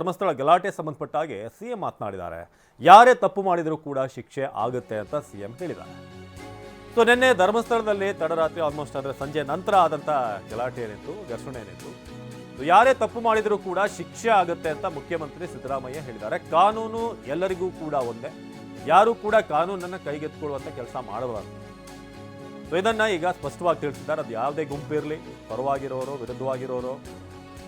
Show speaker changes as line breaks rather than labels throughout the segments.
ಧರ್ಮಸ್ಥಳ ಗಲಾಟೆ ಸಂಬಂಧಪಟ್ಟ ಹಾಗೆ ಸಿಎಂ ಮಾತನಾಡಿದ್ದಾರೆ. ಯಾರೇ ತಪ್ಪು ಮಾಡಿದರೂ ಕೂಡ ಶಿಕ್ಷೆ ಆಗುತ್ತೆ ಅಂತ ಸಿಎಂ ಹೇಳಿದ್ದಾರೆ. ಸೊ, ನಿನ್ನೆ ಧರ್ಮಸ್ಥಳದಲ್ಲಿ ತಡರಾತ್ರಿ ಆಲ್ಮೋಸ್ಟ್ ಅಂದರೆ ಸಂಜೆ ನಂತರ ಆದಂಥ ಗಲಾಟೆ ಏನಿತ್ತು, ಘರ್ಷಣೆ ಏನಿತ್ತು? ಸೊ, ಯಾರೇ ತಪ್ಪು ಮಾಡಿದರೂ ಕೂಡ ಶಿಕ್ಷೆ ಆಗುತ್ತೆ ಅಂತ ಮುಖ್ಯಮಂತ್ರಿ ಸಿದ್ದರಾಮಯ್ಯ ಹೇಳಿದ್ದಾರೆ. ಕಾನೂನು ಎಲ್ಲರಿಗೂ ಕೂಡ ಒಂದೇ. ಯಾರೂ ಕೂಡ ಕಾನೂನನ್ನು ಕೈಗೆತ್ತಿಕೊಳ್ಳುವಂಥ ಕೆಲಸ ಮಾಡಬಾರದು. ಸೊ, ಇದನ್ನು ಈಗ ಸ್ಪಷ್ಟವಾಗಿ ತಿಳಿಸಿದ್ದಾರೆ. ಅದು ಯಾವುದೇ ಗುಂಪು ಇರಲಿ, ಪರವಾಗಿರೋರು, ವಿರುದ್ಧವಾಗಿರೋರು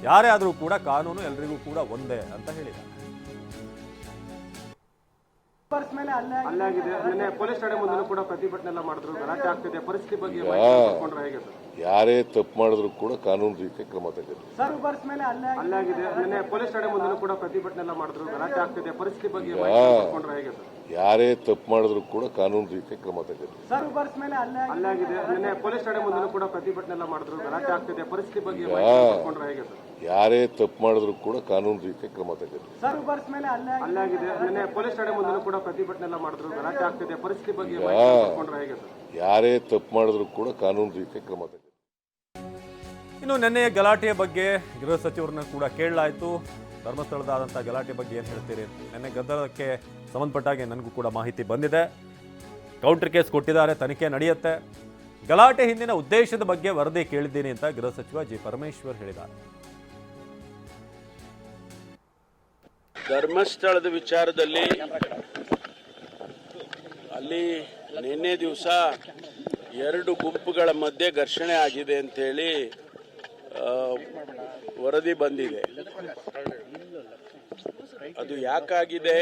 ಯಾರೇ ಆದರೂ ಕೂಡ ಕಾನೂನು ಎಲ್ರಿಗೂ ಕೂಡ ಒಂದೇ ಅಂತ ಹೇಳಿದ್ದಾರೆ.
ಪರ್ಸ್ ಮೇಲೆ ಹಲ್ಲೆ ಆಗಿದೆ.
ಹಲ್ಲೆ ಆಗಿದೆ ನಿನ್ನೆ ಪೊಲೀಸ್ ಸ್ಟೇಡಿಯಂ ಮುಂದೆ ಕೂಡ ಪ್ರತಿಭಟನೆ ಎಲ್ಲ ಮಾಡಿದ್ರು. ಗಲಾಟೆ ಆಗ್ತಿದೆ. ಪರಿಸ್ಥಿತಿ ಬಗ್ಗೆ ಕೊಂಡ್ರೆ ಹೇಗೆ ಸರ್?
ಯಾರೇ ತಪ್ಪು ಮಾಡಿದ್ರು ಕೂಡ ಕಾನೂನು ರೀತಿಯ ಕ್ರಮ ತಗೋದು ಯಾರೇ ತಪ್ಪು ಮಾಡಿದ್ರು ಕೂಡ ಕಾನೂನು ರೀತಿಯ ಕ್ರಮ ತಗೋದು.
ಸರ್ ಪರ್ಸ್ ಮೇಲೆ ಹಲ್ಲೆ ಆಗಿದೆ.
ಹಲ್ಲೆ ಪೊಲೀಸ್ ಸ್ಟೇಡಿಯಂ ಮುಂದೆ ಕೂಡ ಪ್ರತಿಭಟನೆ ಎಲ್ಲ ಮಾಡಿದ್ರು. ಗಲಾಟೆ ಆಗ್ತಿದೆ. ಪರಿಸ್ಥಿತಿ ಬಗ್ಗೆ ಕೊಂಡ್ರೆ ಹೇಗೆ ಸರ್?
ಯಾರೇ ತಪ್ಪು ಮಾಡಿದ್ರು ಕೂಡ ಕಾನೂನು ರೀತಿಯ ಕ್ರಮ ತಗೋದು.
ಸರ್ ಪರ್ಸ್ ಮೇಲೆ ಹಲ್ಲೆ ಆಗಿದೆ.
ಹಲ್ಲೆ ಪೊಲೀಸ್ ಸ್ಟೇಡಿಯಂ ಮುಂದೆ ಕೂಡ ಪ್ರತಿಭಟನೆ ಎಲ್ಲ ಮಾಡಿದ್ರು. ಗಲಾಟೆ ಆಗ್ತಿದೆ. ಪರಿಸ್ಥಿತಿ ಬಗ್ಗೆ ಕೊಂಡ್ರೆ ಹೇಗೆ ಸರ್?
ಯಾರೇ ತಪ್ಪು ಮಾಡಿದ್ರು ಕೂಡ ಕಾನೂನು ರೀತಿಯ ಕ್ರಮ ತಗೋದು.
ಇನ್ನು ನಿನ್ನೆಯ ಗಲಾಟೆಯ ಬಗ್ಗೆ ಗೃಹ ಸಚಿವರನ್ನ ಕೂಡ ಕೇಳಲಾಯಿತು. ಧರ್ಮಸ್ಥಳದಾದಂಥ ಗಲಾಟೆ ಬಗ್ಗೆ ಏನು ಹೇಳ್ತೀರಿ? ನಿನ್ನೆ ಗದ್ದಲಕ್ಕೆ ಸಂಬಂಧಪಟ್ಟಾಗೆ ನನಗೂ ಕೂಡ ಮಾಹಿತಿ ಬಂದಿದೆ. ಕೌಂಟರ್ ಕೇಸ್ ಕೊಟ್ಟಿದ್ದಾರೆ, ತನಿಖೆ ನಡೆಯುತ್ತೆ. ಗಲಾಟೆ ಹಿಂದಿನ ಉದ್ದೇಶದ ಬಗ್ಗೆ ವರದಿ ಕೇಳಿದ್ದೀನಿ ಅಂತ ಗೃಹ ಸಚಿವ ಜಿ. ಪರಮೇಶ್ವರ್ ಹೇಳಿದ್ದಾರೆ.
ಧರ್ಮಸ್ಥಳದ ವಿಚಾರದಲ್ಲಿ ಅಲ್ಲಿ ನಿನ್ನೆ ದಿವಸ ಎರಡು ಗುಂಪುಗಳ ಮಧ್ಯೆ ಘರ್ಷಣೆ ಆಗಿದೆ ಅಂತೇಳಿ ವರದಿ ಬಂದಿದೆ. ಅದು ಯಾಕಾಗಿದೆ?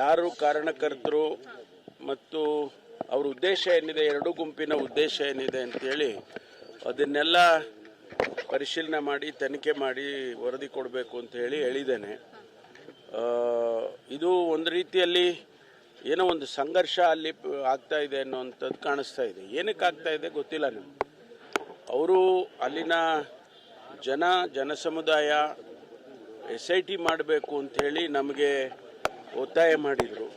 ಯಾರು ಕಾರಣಕರ್ತರು ಮತ್ತು ಅವ್ರ ಉದ್ದೇಶ ಏನಿದೆ? ಎರಡು ಗುಂಪಿನ ಉದ್ದೇಶ ಏನಿದೆ ಅಂತೇಳಿ ಅದನ್ನೆಲ್ಲ ಪರಿಶೀಲನೆ ಮಾಡಿ, ತನಿಖೆ ಮಾಡಿ ವರದಿ ಕೊಡಬೇಕು ಅಂತ ಹೇಳಿ ಹೇಳಿದ್ದೇನೆ ಇದು ಒಂದು ರೀತಿಯಲ್ಲಿ ಏನೋ ಒಂದು ಸಂಘರ್ಷ ಅಲ್ಲಿ ಆಗ್ತಾ ಇದೆ ಅನ್ನೋವಂಥದ್ದು ಕಾಣಿಸ್ತಾ ಇದೆ. ಏನಕ್ಕೆ ಆಗ್ತಾ ಇದೆ ಗೊತ್ತಿಲ್ಲ ನಮ್ಗೆ. ಅವರು ಅಲ್ಲಿನ ಜನ ಜನಸಮುದಾಯ ಎಸ್ ಐ ಟಿ ಮಾಡಬೇಕು ಅಂಥೇಳಿ ನಮಗೆ ಒತ್ತಾಯ ಮಾಡಿದರು.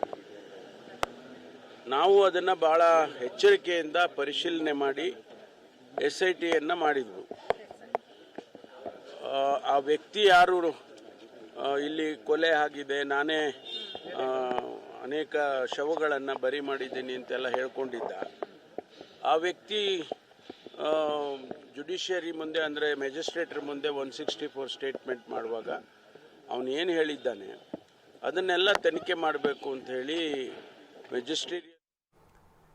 ನಾವು ಅದನ್ನು ಭಾಳ ಎಚ್ಚರಿಕೆಯಿಂದ ಪರಿಶೀಲನೆ ಮಾಡಿ ಎಸ್ ಐ ಟಿಯನ್ನು ಮಾಡಿದ್ವು. ಆ, ವ್ಯಕ್ತಿ ಯಾರು? ಇಲ್ಲಿ ಕೊಲೆ ಆಗಿದೆ ನಾನೇ ಅನೇಕ ಶವಗಳನ್ನು ಬರಿ ಮಾಡಿದ್ದೀನಿ ಅಂತೆಲ್ಲ ಹೇಳ್ಕೊಂಡಿದ್ದ. ಆ ವ್ಯಕ್ತಿ ಜುಡಿಷಿಯರಿ ಮುಂದೆ ಅಂದರೆ ಮೆಜಿಸ್ಟ್ರೇಟ್ರ್ ಮುಂದೆ ಒನ್ ಸಿಕ್ಸ್ಟಿ ಫೋರ್ ಸ್ಟೇಟ್ಮೆಂಟ್ ಮಾಡುವಾಗ ಅವನು ಏನು ಹೇಳಿದ್ದಾನೆ? ಅದನ್ನೆಲ್ಲ ತನಿಖೆ ಮಾಡಬೇಕು ಅಂತ ಹೇಳಿ ಮೆಜಿಸ್ಟ್ರೇಟ್